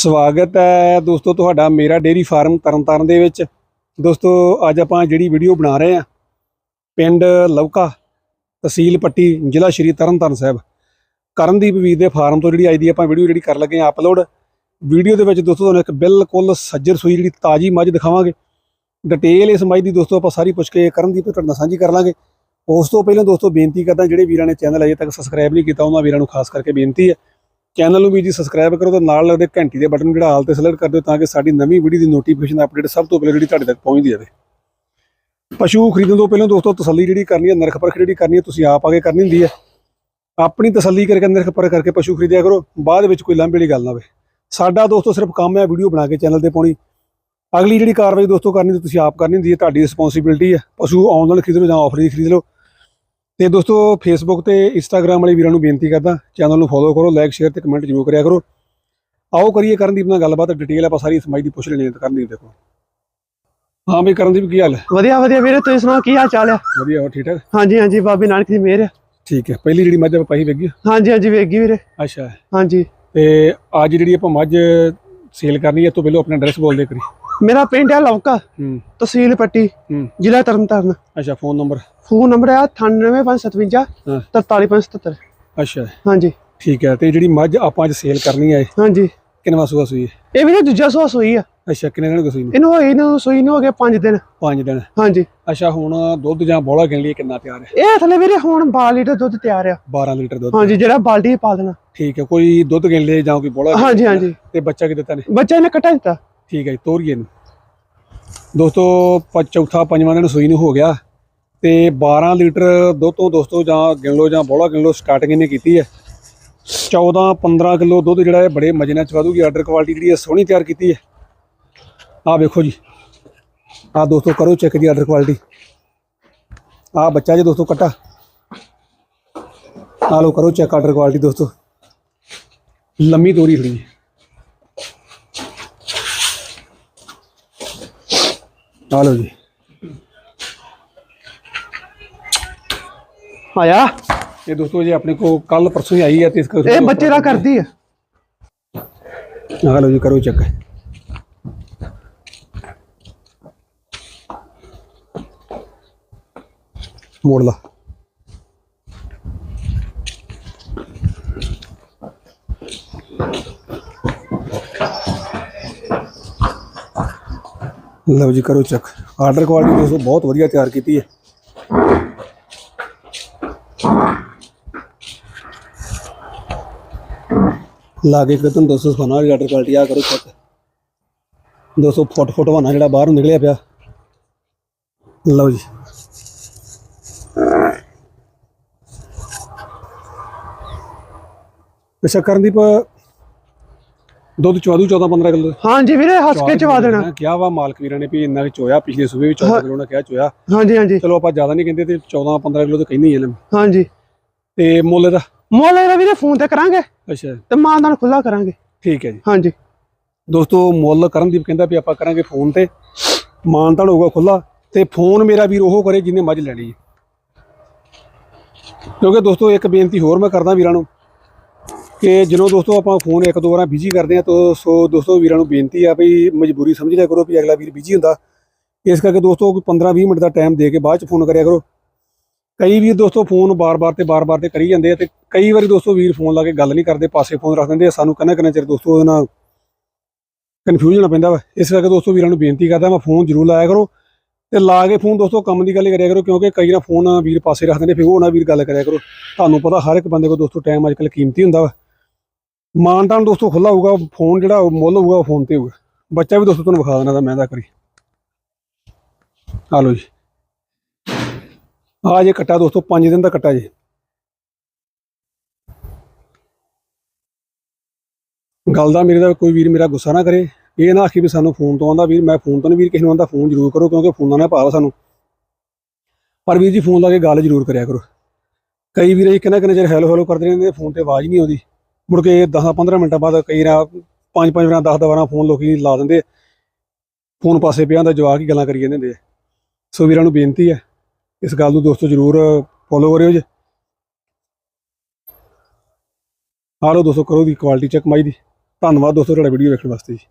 ਸਵਾਗਤ ਹੈ ਦੋਸਤੋ ਤੁਹਾਡਾ ਮੇਰਾ ਡੇਰੀ ਫਾਰਮ ਤਰਨਤਾਰਨ ਦੇ ਵਿੱਚ। ਦੋਸਤੋ, ਅੱਜ ਆਪਾਂ ਜਿਹੜੀ ਵੀਡੀਓ ਬਣਾ ਰਹੇ ਆ ਪਿੰਡ ਲਵਕਾ ਤਹਿਸੀਲ ਪੱਟੀ, ਜ਼ਿਲ੍ਹਾ ਸ਼੍ਰੀ ਤਰਨਤਾਰਨ ਸਾਹਿਬ। ਕਰਨਦੀਪ ਵੀਰ ਦੇ ਫਾਰਮ ਤੋਂ ਜਿਹੜੀ ਅੱਜ ਦੀ ਆਪਾਂ ਵੀਡੀਓ ਜਿਹੜੀ ਕਰ ਲੱਗੇ ਆ ਅਪਲੋਡ ਵੀਡੀਓ ਦੇ ਵਿੱਚ ਦੋਸਤੋ ਤੁਹਾਨੂੰ ਇੱਕ ਬਿਲਕੁਲ ਸੱਜਰ ਸੂਈ ਜਿਹੜੀ ਤਾਜੀ ਮੱਝ ਦਿਖਾਵਾਂਗੇ। ਡਿਟੇਲ ਇਸ ਮੱਝ ਦੀ ਦੋਸਤੋ ਆਪਾਂ ਸਾਰੀ ਪੁੱਛ ਕੇ ਕਰਨਦੀਪ ਤੋਂ ਤੁਹਾਡੇ ਨਾਲ ਸਾਂਝੀ ਕਰ ਲਾਂਗੇ। ਉਸ ਤੋਂ ਪਹਿਲਾਂ ਦੋਸਤੋ ਬੇਨਤੀ ਕਰਦਾ, ਜਿਹੜੇ ਵੀਰਾਂ ਨੇ ਚੈਨਲ ਅਜੇ ਤੱਕ ਸਬਸਕ੍ਰਾਈਬ ਨਹੀਂ ਕੀਤਾ, ਉਹਨਾਂ ਵੀਰਾਂ ਨੂੰ ਖਾਸ ਕਰਕੇ ਬੇਨਤੀ ਹੈ ਚੈਨਲ ਨੂੰ ਵੀ ਜੀ ਸਬਸਕ੍ਰਾਈਬ ਕਰੋ ਤੇ ਨਾਲ ਲੱਗਦੇ ਘੰਟੀ ਦੇ ਬਟਨ ਜਿਹੜਾ ਆਲ ਤੇ ਸਿਲੈਕਟ ਕਰ ਦਿਓ ਤਾਂ ਕਿ ਸਾਡੀ ਨਵੀਂ ਵੀਡੀਓ ਦੀ ਨੋਟੀਫਿਕੇਸ਼ਨ ਅਪਡੇਟ ਸਭ ਤੋਂ ਪਹਿਲਾਂ ਜਿਹੜੀ ਤੁਹਾਡੇ ਤੱਕ ਪਹੁੰਚਦੀ ਜਾਵੇ ਪਸ਼ੂ ਖਰੀਦਣ ਤੋਂ ਪਹਿਲਾਂ ਦੋਸਤੋ ਤਸੱਲੀ ਜਿਹੜੀ ਕਰਨੀ ਹੈ, ਨਰਖ ਪਰਖ ਜਿਹੜੀ ਕਰਨੀ ਹੈ, ਤੁਸੀਂ ਆਪ ਆਗੇ ਕਰਨੀ ਹੁੰਦੀ ਹੈ। ਆਪਣੀ ਤਸੱਲੀ ਕਰਕੇ ਨਰਖ ਪਰਖ ਕਰਕੇ ਪਸ਼ੂ ਖਰੀਦਿਆ ਕਰੋ, ਬਾਅਦ ਵਿੱਚ ਕੋਈ ਲਾਂਭੇ ਵਾਲੀ ਗੱਲ ਨਾ ਹੋਵੇ। ਸਾਡਾ ਦੋਸਤੋ ਸਿਰਫ ਕੰਮ ਹੈ ਵੀਡੀਓ ਬਣਾ ਕੇ ਚੈਨਲ ਤੇ ਪਾਉਣੀ। ਅਗਲੀ ਜਿਹੜੀ ਕਾਰਵਾਈ ਦੋਸਤੋ ਕਰਨੀ ਤੁਸੀਂ ਆਪ ਕਰਨੀ ਹੁੰਦੀ ਹੈ, ਤੁਹਾਡੀ ਰਿਸਪੌਂਸਿਬਿਲਟੀ ਹੈ। ਪਸ਼ੂ ਆਨਲਾਈਨ ਖਰੀਦ ਲਓ ਜਾਂ ਆਫਲਾਈਨ ਖਰੀਦ ਲਓ। ਤੇ ਦੋਸਤੋ ਫੇਸਬੁੱਕ ਤੇ ਇੰਸਟਾਗ੍ਰam ਵਾਲੇ ਵੀਰਾਂ ਨੂੰ ਬੇਨਤੀ ਕਰਦਾ ਚੈਨਲ ਨੂੰ ਫੋਲੋ ਕਰੋ ਲਾਈਕ ਸ਼ੇਅਰ ਤੇ ਕਮੈਂਟ ਜ਼ਰੂਰ ਕਰਿਆ ਕਰੋ। ਆਓ ਕਰੀਏ ਕਰਨਦੀਪ ਨਾਲ ਗੱਲਬਾਤ ਡਿਟੇਲ ਆਪਾਂ ਸਾਰੀ ਸਮਾਜ ਦੀ ਪੁੱਛ ਲੈਣੀ ਹੈ ਕਰਨਦੀਪ ਦੇਖੋ। ਹਾਂ ਵੀ ਕਰਨਦੀਪ ਕੀ ਹਾਲ ਹੈ? ਵਧੀਆ ਵਧੀਆ ਵੀਰੇ ਤੁਸੀਂ ਸੁਣਾਓ ਕੀ ਹਾਲ ਚਾਲ ਆ ਵਧੀਆ ਹੋ ਠੀਕ ਠਾਕ ਹਾਂਜੀ ਹਾਂਜੀ ਬਾਬੇ ਨਾਨਕ ਦੀ ਮਿਹਰ। ਠੀਕ ਹੈ ਪਹਿਲੀ ਜਿਹੜੀ ਮੱਝ ਆਪਾਂ ਪਾਈ ਵੇਗੀ ਹਾਂਜੀ ਹਾਂਜੀ ਵੇਗੀ ਵੀਰੇ। ਅੱਛਾ। ਹਾਂਜੀ। ਤੇ ਅੱਜ ਜਿਹੜੀ ਆਪਾਂ ਮੱਝ ਸੇਲ ਕਰਨੀ ਹੈ ਤੋਂ ਪਹਿਲਾਂ ਆਪਣਾ ਐਡਰੈਸ ਬੋਲ ਦੇ ਕਰੀ ਮੇਰਾ ਪਿੰਡ ਹੈ ਲਵਕਾ ਹੂੰ। ਤਹਿਸੀਲ ਪੱਟੀ ਹੂੰ। ਜ਼ਿਲ੍ਹਾ ਤਰਨਤਾਰਨ। ਅੱਛਾ ਫੋਨ ਨੰਬਰ? ਫੋਨ ਨੰਬਰ ਹੈ। 98557 ਹਾਂ। 43577 ਅੱਛਾ। ਹਾਂਜੀ। ਠੀਕ ਹੈ ਤੇ ਜਿਹੜੀ ਮੱਝ ਆਪਾਂ ਅੱਜ ਸੇਲ ਕਰਨੀ ਹੈ ਹਾਂਜੀ। ਕਿੰਨਵਾ ਸੂਆ ਸੂਈ ਹੈ? ਇਹ ਵੀਰੇ ਦੂਜਾ ਸੋਸ ਹੋਈ ਆ। ਅੱਛਾ ਕਿੰਨੇ ਦਿਨ ਸੂਈ ਨੂੰ? ਇਹਨੂੰ ਹੋਈ ਨੂੰ ਸੋਈ ਨੂੰ ਹੋ ਗਿਆ 5 ਦਿਨ। 5 ਦਿਨ। ਹਾਂਜੀ। ਅੱਛਾ ਹੁਣ ਦੁੱਧ ਜਾਂ ਬੋਲਾ ਗਿਣ ਲਈ ਕਿੰਨਾ ਤਿਆਰ ਹੈ? ਇਹ ਥੱਲੇ ਵੀਰੇ ਹੁਣ 12 ਲੀਟਰ ਦੁੱਧ ਤਿਆਰ ਆ। 12 ਲੀਟਰ ਦੁੱਧ। ਹਾਂਜੀ ਜਿਹੜਾ ਬਾਲਟੀ ਪਾ ਦੇਣਾ। ਠੀਕ ਹੈ ਕੋਈ ਦੁੱਧ ਗਿਣ ਲਏ ਜਾਂ ਕੋਈ ਬੋਲਾ ਹਾਂਜੀ ਹਾਂਜੀ। ਤੇ ਬੱਚਾ ਕਿ ਦਿੱਤਾ ਨੇ? ਬੱਚਾ ਇਹਨੇ ਕੱਟਾ ਦਿੱਤਾ। ਠੀਕ ਹੈ ਜੀ ਤੋਰੀਏ ਨੂੰ। ਦੋਸਤੋ, ਪ- ਚੌਥਾ, ਪੰਜਵਾਂ ਦਿਨ ਸੂਈ ਨੂੰ ਹੋ ਗਿਆ ਤੇ 12 ਲੀਟਰ ਦੁੱਧ ਤੋਂ ਦੋਸਤੋ ਜਾਂ ਗਿਣ ਲਓ ਜਾਂ ਬੋਲਾ ਗਿਣ ਲਓ ਸਟਾਰਟਿੰਗ ਇਹਨੇ ਕੀਤੀ ਹੈ। 14 15 ਕਿਲੋ ਦੁੱਧ ਜਿਹੜਾ ਹੈ ਬੜੇ ਮਜੇ ਨਾਲ ਚਵਾ ਦੂਗੀ ਆਰਡਰ ਕੁਆਲਿਟੀ ਜਿਹੜੀ ਹੈ ਸੋਹਣੀ ਤਿਆਰ ਕੀਤੀ ਹੈ। ਆਹ ਵੇਖੋ ਜੀ। ਆਹ ਦੋਸਤੋ ਕਰੋ ਚੈੱਕ ਦੀ ਆਰਡਰ ਕੁਆਲਿਟੀ ਆਹ ਬੱਚਾ ਜੀ ਦੋਸਤੋ ਕੱਟਾ। ਆਹ ਲੋ ਕਰੋ ਚੈੱਕ ਆਰਡਰ ਕੁਆਲਿਟੀ ਦੋਸਤੋ। ਲੰਮੀ ਤੋਰੀ ਖੜੀ ਹੈ। ਆ ਲਓ ਜੀ। ਆਇਆ? ਇਹ ਦੋਸਤੋ ਜੀ ਆਪਣੇ ਕੋ ਕੱਲ ਪਰਸੋਂ ਹੀ ਆਈ ਹੈ ਤੇ ਇਸ ਕਰਕੇ ਇਹ ਬੱਚੇ ਦਾ ਕਰਦੀ ਆ ਆ ਲਓ ਜੀ ਕਰੋ ਚੈੱਕ ਮੋੜ ਲਾ। ਲਓ ਜੀ, ਕਰੋ ਚੈੱਕ ਆਰਡਰ ਕੁਆਲਿਟੀ ਦੋਸਤੋ ਬਹੁਤ ਵਧੀਆ ਤਿਆਰ ਕੀਤੀ ਹੈ। ਲਾਗੇ ਕਿ ਤੁਹਾਨੂੰ 200 ਸੋਨਾ ਵਾਲੀ ਆਰਡਰ ਕੁਆਲਿਟੀ ਆ ਕਰੋ ਚੈੱਕ 200 ਫੁੱਟ ਫੁੱਟ ਬਣਾ ਜਿਹੜਾ ਬਾਹਰੋਂ ਨਿਕਲਿਆ ਪਿਆ। ਲਓ ਜੀ। ਅੱਛਾ ਕਰਨਦੀਪ ਦੁੱਧ ਚਵਾਦੂ 14 15 ਕਿਲੋ ਹਾਂਜੀ ਵੀਰੇ ਹੱਸ ਕੇ ਚਵਾ ਦੇਣਾ। ਕਿਹਾ ਵਾ ਮਾਲਕ ਵੀਰਾਂ ਨੇ ਵੀ ਇੰਨਾ ਕਿ ਚੋਇਆ ਪਿਛਲੇ ਸੂਬੇ ਵੀ 14 ਕਿਲੋ ਨੇ ਕਿਹਾ ਚੋਇਆ। ਹਾਂਜੀ ਹਾਂਜੀ। ਚਲੋ ਆਪਾਂ ਜ਼ਿਆਦਾ ਨਹੀਂ ਕਹਿੰਦੇ ਤੇ 14 15 ਕਿਲੋ ਤਾਂ ਕਹਿੰਦੇ ਹੀ ਆ ਨਾ। ਹਾਂਜੀ। ਤੇ ਮੁੱਲ ਦਾ ਮੁੱਲ ਇਹਦਾ ਵੀਰੇ ਫੋਨ ਤੇ ਕਰਾਂਗੇ ਅੱਛਾ। ਤੇ ਮਾਨਦਾਨ ਖੁੱਲਾ ਕਰਾਂਗੇ। ਠੀਕ ਹੈ ਜੀ। ਹਾਂਜੀ। ਦੋਸਤੋ ਮੁੱਲ ਕਰਨਦੀਪ ਕਹਿੰਦਾ ਵੀ ਆਪਾਂ ਕਰਾਂਗੇ ਫੋਨ ਤੇ। ਮਾਨਤਾਨ ਹੋਊਗਾ ਖੁੱਲਾ ਤੇ ਫੋਨ ਮੇਰਾ ਵੀਰ ਉਹ ਕਰੇ ਜਿਹਨੇ ਮੱਝ ਲੈਣੀ ਹੈ। ਕਿਉਂਕਿ ਦੋਸਤੋ ਇੱਕ ਬੇਨਤੀ ਹੋਰ ਮੈਂ ਕਰਦਾ ਵੀਰਾਂ ਨੂੰ। ਕਿ ਜਦੋਂ ਦੋਸਤੋ ਆਪਾਂ ਫੋਨ ਇੱਕ ਦੋ ਵਾਰਾਂ ਬਿਜ਼ੀ ਕਰਦੇ ਆ ਤਾਂ ਸੋ ਦੋਸਤੋ ਵੀਰਾਂ ਨੂੰ ਬੇਨਤੀ ਆ ਵੀ ਮਜਬੂਰੀ ਸਮਝ ਲਿਆ ਕਰੋ ਵੀ ਅਗਲਾ ਵੀਰ ਬਿਜ਼ੀ ਹੁੰਦਾ। ਇਸ ਕਰਕੇ ਦੋਸਤੋ ਕੋਈ 15-20 ਮਿੰਟ ਦਾ ਟਾਈਮ ਦੇ ਕੇ ਬਾਅਦ ਚ ਫੋਨ ਕਰਿਆ ਕਰੋ। ਕਈ ਵੀਰ ਦੋਸਤੋ ਫੋਨ ਬਾਰ-ਬਾਰ ਤੇ ਬਾਰ-ਬਾਰ ਤੇ ਕਰੀ ਜਾਂਦੇ ਆ ਤੇ ਕਈ ਵਾਰੀ ਦੋਸਤੋ ਵੀਰ ਫੋਨ ਲਾ ਕੇ ਗੱਲ ਨਹੀਂ ਕਰਦੇ, ਪਾਸੇ ਫੋਨ ਰੱਖ ਦਿੰਦੇ ਆ, ਸਾਨੂੰ ਕਿੰਨਾ ਕਿੰਨਾ ਚਿਰ ਦੋਸਤੋ ਉਹਦੇ ਨਾਲ ਕਨਫਿਊਜ਼ਨ ਹੋਣਾ ਪੈਂਦਾ ਵਾ। ਇਸ ਕਰਕੇ ਦੋਸਤੋ ਵੀਰਾਂ ਨੂੰ ਬੇਨਤੀ ਕਰਦਾ ਮੈਂ ਫੋਨ ਜ਼ਰੂਰ ਲਾਇਆ ਕਰੋ ਤੇ ਲਾ ਕੇ ਫੋਨ ਦੋਸਤੋ ਕੰਮ ਦੀ ਗੱਲ ਕਰਿਆ ਕਰੋ, ਕਿਉਂਕਿ ਕਈ ਨਾ ਫੋਨ ਵੀਰ ਪਾਸੇ ਰੱਖ ਦਿੰਦੇ, ਫਿਰ ਉਹ ਨਾ ਵੀਰ ਗੱਲ ਕਰਿਆ ਕਰੋ। ਤੁਹਾਨੂੰ ਪਤਾ ਹਰ ਇੱਕ ਬੰਦੇ ਕੋਲ ਦੋਸਤੋ ਟਾਈਮ ਅੱਜਕੱਲ ਕੀਮਤੀ ਹੁੰਦਾ ਵਾ। ਮਾਨਤਾਨ ਦੋਸਤੋ ਖੁੱਲਾ ਹੋਊਗਾ ਫੋਨ ਜਿਹੜਾ ਉਹ ਮੁੱਲ ਹੋਊਗਾ ਉਹ ਫੋਨ ਤੇ ਹੋਊਗਾ। ਬੱਚਾ ਵੀ ਦੋਸਤੋ ਤੁਹਾਨੂੰ ਵਿਖਾ ਦੇਣਾ ਦਾ ਮੈਂ ਦਾ ਕਰੀ। ਆ ਲਓ ਜੀ। ਆ ਜੇ ਕੱਟਾ ਦੋਸਤੋ 5 ਦਿਨ ਦਾ ਕੱਟਾ ਜੀ। ਗੱਲ ਦਾ ਮੇਰੇ ਦਾ ਕੋਈ ਵੀਰ ਮੇਰਾ ਗੁੱਸਾ ਨਾ ਕਰੇ। ਇਹ ਨਾ ਆਖੀ ਵੀ ਸਾਨੂੰ ਫੋਨ ਤੋਂ ਆਉਂਦਾ ਵੀਰ। ਮੈਂ ਫੋਨ ਤੋਂ ਨਹੀਂ ਵੀਰ, ਕਿਸੇ ਨੂੰ ਆਉਂਦਾ ਫੋਨ ਜ਼ਰੂਰ ਕਰੋ, ਕਿਉਂਕਿ ਫੋਨਾਂ ਨਾਲ ਭਾਵ ਸਾਨੂੰ। ਪਰ ਵੀਰ ਜੀ ਫੋਨ ਲਾ ਕੇ ਗੱਲ ਜ਼ਰੂਰ ਕਰਿਆ ਕਰੋ। ਕਈ ਵੀਰ ਇਹ ਕਿੰਨਾ ਕਿੰਨਾ ਚਿਰ ਹੈਲੋ ਹੈਲੋ ਕਰਦੇ ਰਹਿੰਦੇ ਫੋਨ ਤੇ ਆਵਾਜ਼ ਨਹੀਂ ਆਉਂਦੀ। ਮੁੜ ਕੇ 10 15 ਮਿੰਟਾਂ ਬਾਅਦ ਕਈ ਰਾ ਪੰਜ ਪੰਜ ਵਾਰਾਂ 10 10 ਵਾਰਾਂ ਫੋਨ ਲੋਕੀ ਲਾ ਦਿੰਦੇ ਫੋਨ ਪਾਸੇ ਪਿਆ ਹੁੰਦਾ, ਜਵਾਕ ਹੀ ਗੱਲਾਂ ਕਰੀ ਜਾਂਦੇ ਹੁੰਦੇ ਸੋ ਵੀਰਾਂ ਨੂੰ ਬੇਨਤੀ ਹੈ ਇਸ ਗੱਲ ਨੂੰ ਦੋਸਤੋ ਜ਼ਰੂਰ ਫੋਲੋ ਕਰਿਓ ਜੀ। ਆ ਲਓ ਦੋਸਤੋ, ਕਰੋ ਦੀ ਕੁਆਲਿਟੀ ਚੈੱਕ ਮਾਈ ਦੀ। ਧੰਨਵਾਦ ਦੋਸਤੋ ਤੁਹਾਡਾ ਵੀਡੀਓ ਵੇਖਣ ਵਾਸਤੇ ਜੀ।